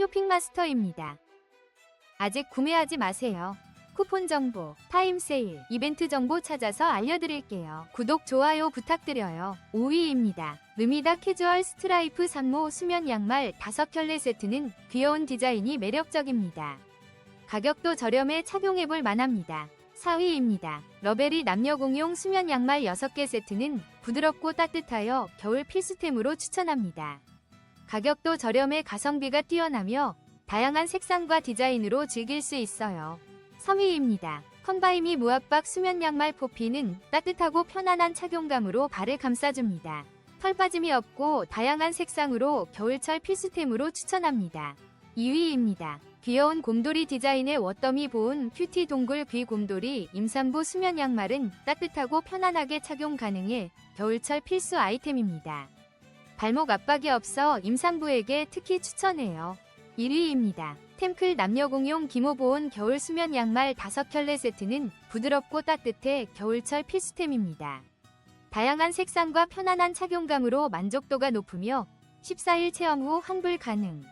쇼핑마스터입니다. 아직 구매하지 마세요. 쿠폰 정보, 타임 세일, 이벤트 정보 찾아서 알려드릴게요. 구독, 좋아요 부탁드려요. 5위입니다. 르미다 캐주얼 스트라이프 산모 수면 양말 5켤레 세트는 귀여운 디자인이 매력적입니다. 가격도 저렴해 착용해볼 만합니다. 4위입니다. 러벨이 남녀 공용 수면 양말 6개 세트는 부드럽고 따뜻하여 겨울 필수템으로 추천합니다. 가격도 저렴해 가성비가 뛰어나며 다양한 색상과 디자인으로 즐길 수 있어요. 3위입니다. 컨바이미 무압박 수면 양말 포피는 따뜻하고 편안한 착용감으로 발을 감싸줍니다. 털 빠짐이 없고 다양한 색상으로 겨울철 필수템으로 추천합니다. 2위입니다. 귀여운 곰돌이 디자인의 워더미 보온 큐티 동굴 귀 곰돌이 임산부 수면 양말은 따뜻하고 편안하게 착용 가능해 겨울철 필수 아이템입니다. 발목 압박이 없어 임산부에게 특히 추천해요. 1위입니다. 템클 남녀공용 기모보온 겨울 수면 양말 5켤레 세트는 부드럽고 따뜻해 겨울철 필수템입니다. 다양한 색상과 편안한 착용감으로 만족도가 높으며 14일 체험 후 환불 가능.